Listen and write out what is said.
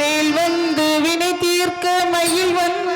வேல் வந்து வினை தீர்க்க மயில் வந்து